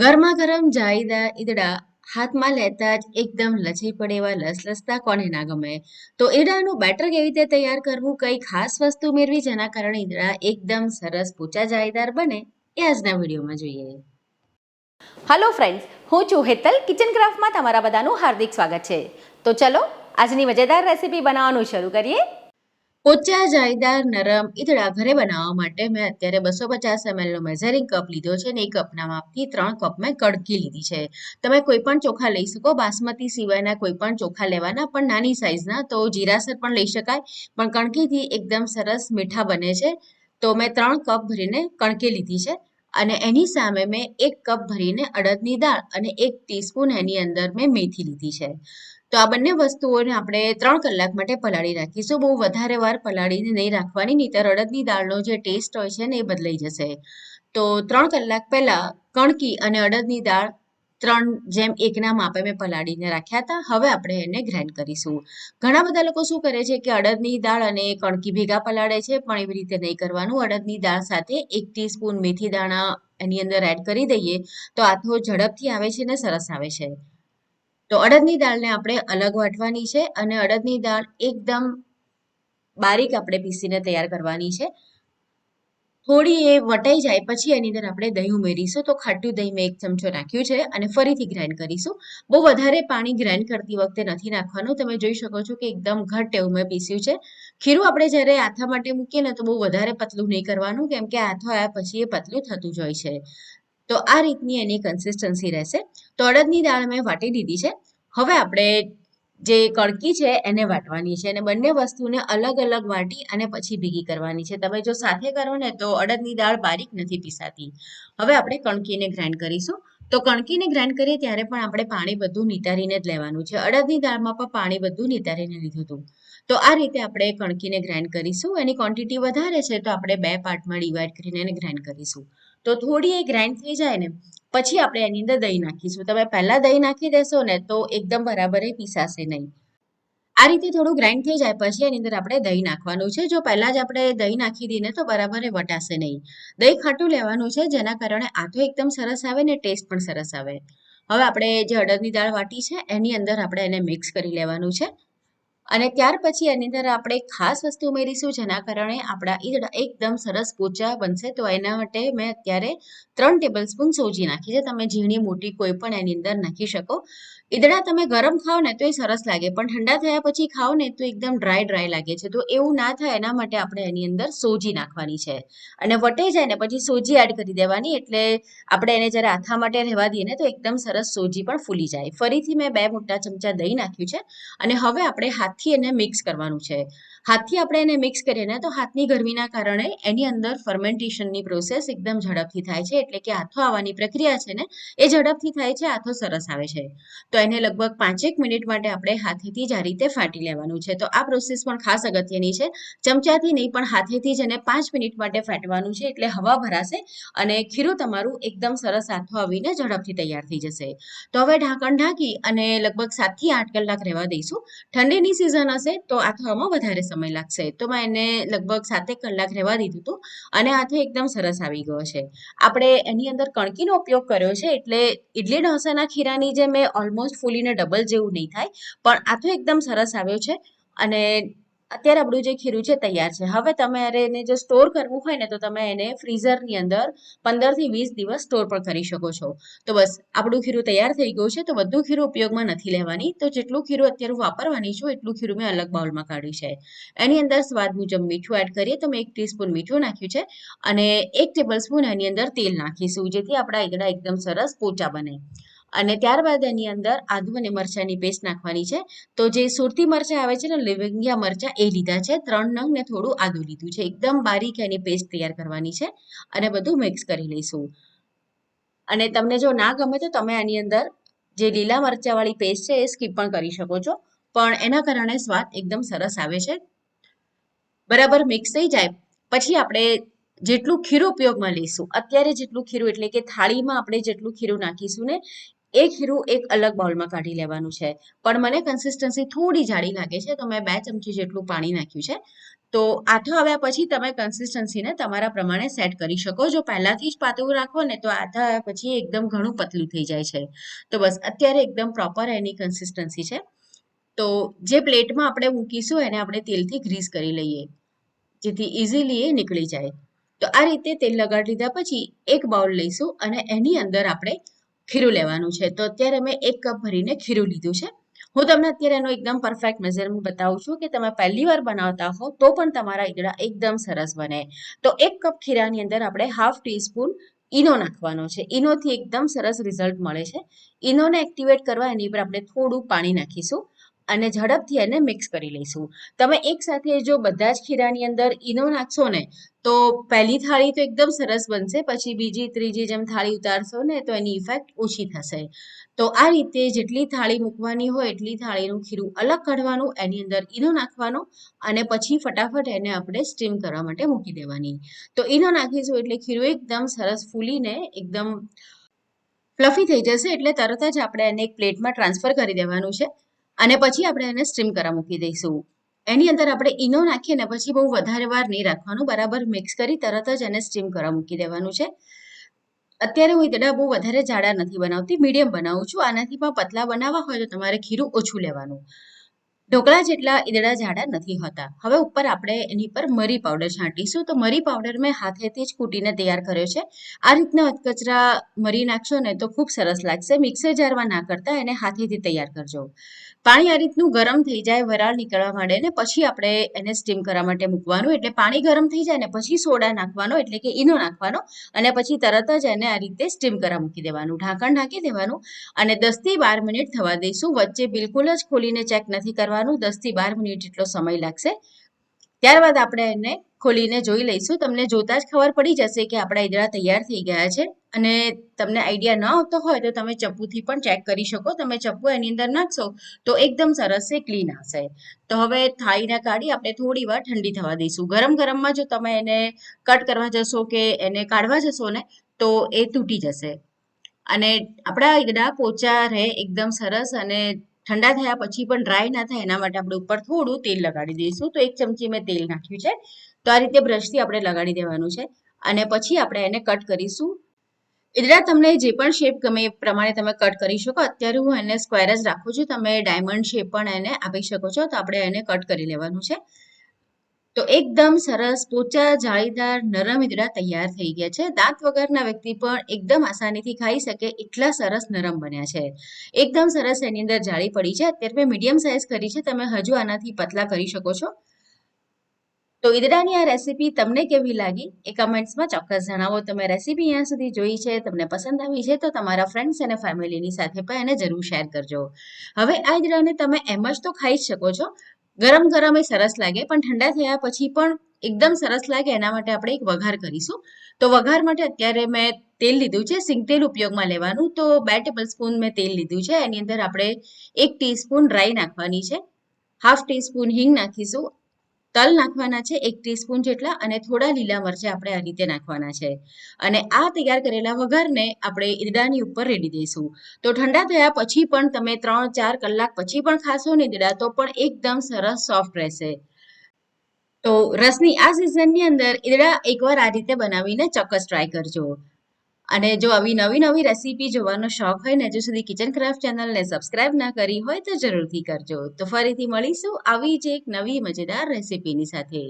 ગરમા ગરમ જાયદા ઈદડા હાથમાં લેતા જ એકદમ લચી પડે એવા લસલસતા કોને ના ગમે? તો ઈડાનું બેટર કેવી રીતે તૈયાર કરવું? કઈ ખાસ વસ્તુ મેળવી જેના કારણે ઈદડા એકદમ સરસ પોચા જાયદાર બને? એ આજના વિડીયોમાં જોઈએ. હલો ફ્રેન્ડ્સ હું છું હેતલ. કિચન ક્રાફ્ટમાં તમારા બધાનું હાર્દિક સ્વાગત છે. તો ચલો, આજની મજેદાર રેસીપી બનાવવાનું શરૂ કરીએ. પોચા જાયદાર નરમ ઈદડા ઘરે બનાવવા માટે મેં અત્યારે બસો પચાસ એમએલ નો મેઝરિંગ કપ લીધો છે અને એ કપના માપથી ત્રણ કપ મેં કડકી લીધી છે. તમે કોઈ પણ ચોખા લઈ શકો, બાસમતી સિવાયના કોઈ પણ ચોખા લેવાના, પણ નાની સાઈઝના તો જીરાસર પણ લઈ શકાય. પણ કણકીથી એકદમ સરસ મીઠા બને છે. તો મેં ત્રણ કપ ભરીને કણકી લીધી છે. અને એની સામે મેં એક કપ ભરીને અડદની દાળ અને એક ટીસ્પૂન એની અંદર મેં મેથી લીધી છે. તો આ બંને વસ્તુઓને આપણે ત્રણ કલાક માટે પલાળી રાખીશું બહુ વધારે વાર પલાળીને નહીં રાખવાની, નહીંતર અડદની દાળનો જે ટેસ્ટ હોય છે ને એ બદલાઈ જશે. તો ત્રણ કલાક પહેલા કણકી અને અડદની દાળ ત્રણ જેમ એકના માપે મેં પલાળીને રાખ્યા હતા. હવે આપણે એને ગ્રાઇન્ડ કરીશું. ઘણા બધા લોકો શું કરે છે કે અડદની દાળ અને કણકી ભેગા પલાળે છે, પણ એવી રીતે નહીં કરવાનું. અડદની દાળ સાથે એક ટીસ્પૂન મેથી દાણા એની અંદર એડ કરી દઈએ તો આથો ઝડપથી આવે છે ને સરસ આવે છે. તો અડદની દાળને આપણે અલગ વાટવાની છે અને અડદની દાળ એકદમ બારીક આપણે પીસીને તૈયાર કરવાની છે. થોડી એ વટાઈ જાય પછી એની અંદર આપણે દહીં ઉમેરીશું. તો ખાટું દહીં મેં એક ચમચો નાખ્યું છે અને ફરીથી ગ્રાઇન્ડ કરીશું. બહુ વધારે પાણી ગ્રાઇન્ડ કરતી વખતે નથી નાખવાનું. તમે જોઈ શકો છો કે એકદમ ઘટ્ટ એવું મેં પીસ્યું છે. ખીરું આપણે જ્યારે આથા માટે મૂકીએ ને તો બહુ વધારે પતલું નહીં કરવાનું, કેમ કે આથો આવ્યા પછી એ પતલું થતું જ હોય છે. તો આ રીતની એની કન્સિસ્ટન્સી રહેશે. તો અડદની દાળ મેં વાટી દીધી છે. હવે આપણે જે કણકી છે એને વાટવાની છે અને બંને વસ્તુને અલગ અલગ વાટી અને પછી ભેગી કરવાની છે. તમે જો સાથે કરો ને તો અડદની દાળ બારીક નથી પીસાતી. હવે આપણે કણકીને ગ્રાઇન્ડ કરીશું. તો કણકીને ગ્રાઇન્ડ કરીએ ત્યારે પણ આપણે પાણી બધું નિતારીને જ લેવાનું છે. અડદની દાળમાં પણ પાણી બધું નિતારીને લીધું હતું. તો આ રીતે આપણે કણકીને ગ્રાઇન્ડ કરીશું. એની ક્વોન્ટિટી વધારે છે તો આપણે બે પાર્ટમાં ડિવાઈડ કરીને એને ગ્રાઇન્ડ કરીશું. તો થોડી એ ગ્રાઇન્ડ થઈ જાય ને, પછી આપણે એની અંદર દહીં નાખીશું. તમે પહેલાં દહીં નાખી દેશો ને, તો એકદમ બરાબર એ પીસાશે નહીં. આ રીતે થોડું ગ્રાઇન્ડ થઈ જાય, પછી એની અંદર આપણે દહીં નાખવાનું છે. જો પહેલાં જ આપણે દહીં નાખી દઈએ તો બરાબર એ વટાશે નહીં. દહીં ખાટું લેવાનું છે, જેના કારણે આથો એકદમ સરસ આવે ને ટેસ્ટ પણ સરસ આવે. હવે આપણે જે અડદની દાળ વાટી છે, એની અંદર આપણે એને મિક્સ કરી લેવાનું છે. અને ત્યાર પછી એની અંદર આપણે ખાસ વસ્તુ ઉમેરીશું, જેના કારણે આપણા ઈદડા એકદમ સરસ પોચા બનશે. તો એના માટે મેં અત્યારે ત્રણ ટેબલ સ્પૂન સોજી નાખી છે. તમે ઝીણી, મોટી કોઈ પણ એની અંદર નાખી શકો. ઈદડા તમે ગરમ ખાઓ ને તો એ સરસ લાગે. પણ ઠંડા થયા પછી ખાઓ ને તો એકદમ ડ્રાય ડ્રાય લાગે છે. તો એવું ના થાય એના માટે આપણે એની અંદર સોજી નાખવાની છે. અને વટે જાય ને પછી સોજી એડ કરી દેવાની. એટલે આપણે એને જ્યારે આથા માટે રહેવા દઈએ ને તો એકદમ સરસ સોજી પણ ફૂલી જાય. ફરીથી મેં બે મોટા ચમચા દહીં નાખ્યું છે. અને હવે આપણે હાથથી એને મિક્સ કરવાનું છે. હાથથી આપણે એને મિક્સ કરીએ ને તો હાથની ગરમીના કારણે એની અંદર ફર્મેન્ટેશનની પ્રોસેસ એકદમ ઝડપથી થાય છે. એટલે કે આથો આવવાની પ્રક્રિયા છે ને, એ ઝડપથી થાય છે આથો સરસ આવે છે. તો એને લગભગ પાંચેક મિનિટ માટે આપણે હાથેથી જ આ રીતે ફાટી લેવાનું છે. તો આ પ્રોસેસ પણ ખાસ અગત્યની છે. ચમચાથી નહીં, પણ હાથેથી જ એને પાંચ મિનિટ માટે ફાટવાનું છે. એટલે હવા ભરાશે અને ખીરું તમારું એકદમ સરસ આથો આવીને ઝડપથી તૈયાર થઈ જશે. તો હવે ઢાંકણ ઢાંકી અને લગભગ સાતથી આઠ કલાક રહેવા દઈશું. ઠંડીની સિઝન હશે, તો આથવામાં વધારે સમય લાગશે. તો મેં એને લગભગ સાતેક કલાક રહેવા દીધું હતું અને આથો એકદમ સરસ આવી ગયો છે. આપણે એની અંદર કણકીનો ઉપયોગ કર્યો છે, એટલે ઇડલી ઢોસાના ખીરાની જે મેં ઓલમોસ્ટ ફૂલીને ડબલ જેવું નહીં થાય, પણ આ એકદમ સરસ આવ્યો છે અને અત્યારે આપણું જે ખીરું છે, તૈયાર છે. હવે તમારે એને જો સ્ટોર કરવું હોય ને, તો તમે એને ફ્રીઝરની અંદર પંદરથી વીસ દિવસ સ્ટોર પણ કરી શકો છો. તો બસ, આપણું ખીરું તૈયાર થઈ ગયું છે, તો બધું ખીરું ઉપયોગમાં નથી લેવાની. તો જેટલું ખીરું અત્યારે હું વાપરવાની છું, એટલું ખીરું મેં અલગ બાઉલમાં કાઢ્યું છે. એની અંદર સ્વાદ મુજબ મીઠું એડ કરીએ, તો મેં એક ટીસ્પૂન મીઠું નાખ્યું છે અને એક ટેબલ સ્પૂન એની અંદર તેલ નાખીશું, જેથી આપણા ઈદડા એકદમ સરસ પોચા બને. અને ત્યારબાદ એની અંદર આદુ અને મરચાંની પેસ્ટ નાખવાની છે. તો જે સુરતી મરચાં આવે છે ને, લવિંગિયા મરચાં, એ લીધા છે. ત્રણ નંગ ને થોડું આદુ લીધું છે. એકદમ બારીક એની પેસ્ટ તૈયાર કરવાની છે અને બધું મિક્સ કરી લઈશું. અને તમને જો ના ગમે તો તમે આની અંદર જે લીલા મરચાંવાળી પેસ્ટ છે એ સ્કીપ પણ કરી શકો છો. પણ એના કારણે સ્વાદ એકદમ સરસ આવે છે. બરાબર મિક્સ થઈ જાય. પછી આપણે જેટલું ખીરું ઉપયોગમાં લઈશું. અત્યારે જેટલું ખીરું એટલે કે થાળીમાં આપણે જેટલું ખીરું નાખીશું ને એ ખીરું એક અલગ બાઉલમાં કાઢી લેવાનું છે. પણ મને કન્સિસ્ટન્સી થોડી જાડી લાગે છે, તો મેં બે ચમચી જેટલું પાણી નાખ્યું છે. તો આથો આવ્યા પછી તમે કન્સિસ્ટન્સીને તમારા પ્રમાણે સેટ કરી શકો જો પહેલાથી જ પાતળું રાખો ને તો આથા આવ્યા પછી એકદમ ઘણું પતલું થઈ જાય છે. તો બસ, અત્યારે એકદમ પ્રોપર એની કન્સિસ્ટન્સી છે. તો જે પ્લેટમાં આપણે મૂકીશું એને આપણે તેલથી ગ્રીસ કરી લઈએ. જેથી ઇઝીલી એ નીકળી જાય. તો આ રીતે તેલ લગાડી લીધા પછી એક બાઉલ લઈશું અને એની અંદર આપણે ખીરું લેવાનું છે. તો અત્યારે મેં એક કપ ભરીને ખીરું લીધું છે. હું તમને અત્યારે એનો એકદમ પરફેક્ટ મેઝરમેન્ટ બતાવું છું કે તમે પહેલી વાર બનાવતા હો તો પણ તમારા ઈદડા એકદમ સરસ બને. તો એક કપ ખીરાની અંદર આપણે હાફ ટીસ્પૂન ઈનો નાખવાનો છે. ઈનોથી એકદમ સરસ રિઝલ્ટ મળે છે. ઈનોને એક્ટિવેટ કરવા એની પર આપણે થોડું પાણી નાખીશું. અને ઝડપથી એને મિક્સ કરી લઈશું. તમે એકસાથે જો બધા જ ખીરાની અંદર ઈનો નાખશો ને, તો પહેલી થાળી તો એકદમ સરસ બનશે, પછી બીજી, ત્રીજી જેમ થાળી ઉતારશો ને, તો એની ઇફેક્ટ ઓછી થશે. તો આ રીતે જેટલી થાળી મૂકવાની હોય, એટલી થાળીનું ખીરું અલગ કાઢવાનું, એની અંદર ઈનો નાખવાનો અને પછી ફટાફટ એને આપણે સ્ટીમ કરવા માટે મૂકી દેવાની. તો ઈનો નાખીશું એટલે ખીરું એકદમ સરસ ફૂલીને એકદમ ફ્લફી થઈ જશે એટલે તરત જ આપણે એને એક પ્લેટમાં ટ્રાન્સફર કરી દેવાનું છે. અને પછી આપણે એને સ્ટીમ કરવા મૂકી દઈશું. એની અંદર આપણે ઈનો નાખીએ ને પછી બહુ વધારે વાર નહીં રાખવાનું, બરાબર? મિક્સ કરી તરત જ એને સ્ટીમ કરવા મૂકી દેવાનું છે. અત્યારે હું ઈદડા બહુ વધારે જાડા નથી બનાવતી મીડિયમ બનાવું છું. આનાથી પણ પતલા બનાવવા હોય તો તમારે ખીરું ઓછું લેવાનું. ઢોકળા જેટલા ઈદડા જાડા નથી હોતા. હવે ઉપર આપણે એની પર મરી પાવડર છાંટીશું. તો મરી પાવડર મેં હાથેથી જ કૂટીને તૈયાર કર્યો છે. આ રીતના અધકચરા મરી નાખશો ને તો ખૂબ સરસ લાગશે. મિક્સર જારમાં ના કરતા એને હાથેથી તૈયાર કરજો. પાણી આ રીતનું ગરમ થઈ જાય વરાળ નીકળવા માંડે ને પછી આપણે એને સ્ટીમ કરવા માટે મૂકવાનું. એટલે પાણી ગરમ થઈ જાય ને પછી સોડા નાખવાનો, એટલે કે ઈનો નાખવાનો અને પછી તરત જ એને આ રીતે સ્ટીમ કરવા મૂકી દેવાનું. ઢાંકણ ઢાંકી દેવાનું અને દસથી બાર મિનિટ થવા દઈશું. વચ્ચે બિલકુલ જ ખોલીને ચેક નથી કરવાનું. દસથી બાર મિનિટ જેટલો સમય લાગશે. ત્યારબાદ આપણે એને ખોલીને જોઈ લઈશું. તમને જોતા જ ખબર પડી જશે કે આપણા ઈદડા તૈયાર થઈ ગયા છે. અને તમને આઈડિયા ન આવતો હોય તો તમે ચપ્પુથી પણ ચેક કરી શકો. તમે ચપ્પુ એની અંદર નાખશો તો એકદમ સરસ છે ક્લીન આવશે તો હવે થાળીને કાઢી આપણે થોડી વાર ઠંડી થવા દઈશું. ગરમ ગરમમાં જો તમે એને કટ કરવા જશો કે એને કાઢવા જશો ને, તો એ તૂટી જશે. અને આપણા ઈદડા પોચા રહે એકદમ સરસ અને ઠંડા થયા પછી પણ ડ્રાય ના થાય એના માટે આપણે ઉપર થોડું તેલ લગાડી દઈશું. તો એક ચમચી મેં તેલ નાખ્યું છે. તો આ રીતે બ્રશથી આપણે લગાડી દેવાનું છે અને પછી આપણે એને કટ કરીશું. ઈદડા તમને જે પણ શેપ ગમે એ પ્રમાણે તમે કટ કરી શકો. અત્યારે હું એને સ્ક્વેર જ રાખું છું. તમે ડાયમંડ શેપ પણ એને આપી શકો છો. તો આપણે એને કટ કરી લેવાનું છે. તો એકદમ સરસ, પોચા, જાળીદાર, નરમ ઈદડા તૈયાર થઈ ગયા છે. દાંત વગરના વ્યક્તિ પણ એકદમ આસાનીથી ખાઈ શકે. એટલા સરસ નરમ બન્યા છે. એકદમ સરસ એની અંદર જાળી પડી છે. અત્યારે મેં મીડિયમ સાઇઝ કરી છે. તમે હજુ આનાથી પતલા કરી શકો છો. તો ઈદડાની આ રેસીપી તમને કેવી લાગી? એ કમેન્ટ્સમાં ચોક્કસ જણાવો. તમે રેસીપી અહીંયા સુધી જોઈ છે, તમને પસંદ આવી છે, તો તમારા ફ્રેન્ડ્સ અને ફેમિલીની સાથે પણ એને જરૂર શેર કરજો. હવે આ ઈદડાને તમે એમ જ તો ખાઈ જ શકો છો. ગરમ ગરમ એ સરસ લાગે, પણ ઠંડા થયા પછી પણ એકદમ સરસ લાગે, એના માટે આપણે એક વઘાર કરીશું. તો વઘાર માટે અત્યારે મેં તેલ લીધું છે, સિંગ તેલ ઉપયોગમાં લેવાનું. તો બે ટેબલ સ્પૂન મેં તેલ લીધું છે, એની અંદર આપણે એક ટીસ્પૂન રાઈ નાખવાની છે. હાફ ટીસ્પૂન હિંગ નાખીશું તલ નાખવાના છે એક ટીસ્પૂન જેટલા અને થોડા લીલા મરચાં આપણે આ રીતે નાખવાના છે. અને આ તૈયાર કરેલા વઘારને આપણે ઈદડાની ઉપર રેડી દઈશું. તો ઠંડા થયા પછી પણ તમે ત્રણ ચાર કલાક પછી પણ ખાશો ને ઈદડા તો પણ એકદમ સરસ સોફ્ટ રહેશે. તો રસની આ સિઝનની અંદર ઈદડા એકવાર આ રીતે બનાવીને ચોક્કસ ટ્રાય કરજો. અને જો આવી નવી નવી રેસીપી જોવાનો શોખ હોય ને, હજુ સુધી કિચન ક્રાફ્ટ ચેનલને સબસ્ક્રાઇબ ના કરી હોય તો જરૂરથી કરજો. તો ફરીથી મળીશું આવી જ એક નવી મજેદાર રેસીપીની સાથે.